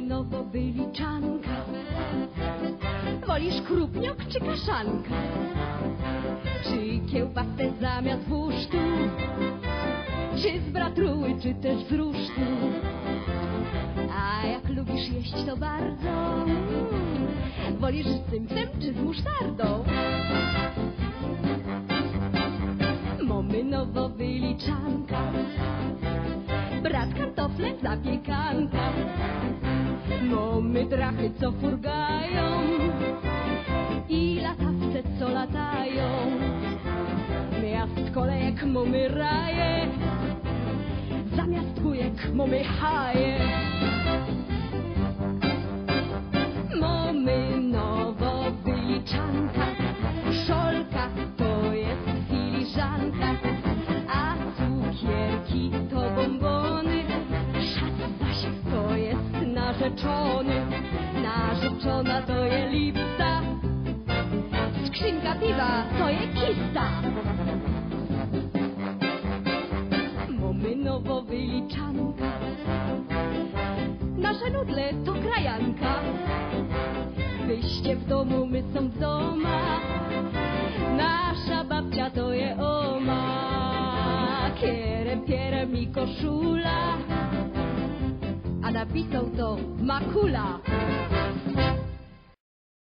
Nowo wyliczanka. Wolisz krupniok czy kaszanka? Czy kiełbasę zamiast wusztu? Czy z bratruły, czy też z rusztu? A jak lubisz jeść to bardzo Wolisz z cymsem czy z musztardą? Mamy nowo wyliczanka Brat kartofle zapiekanka Mamy drachy co furgają I latawce co latają. Miast kolejek mamy raje Zamiast kujek mamy haje narzeczony Narzeczona to je lipsta Skrzynka piwa to je kista. Mamy nowo wyliczanka. Nasze nudle to krajanka. Wyjście w domu, my są w Nasza babcia to je oma. Kierem, pierem i koszula A napisał to makula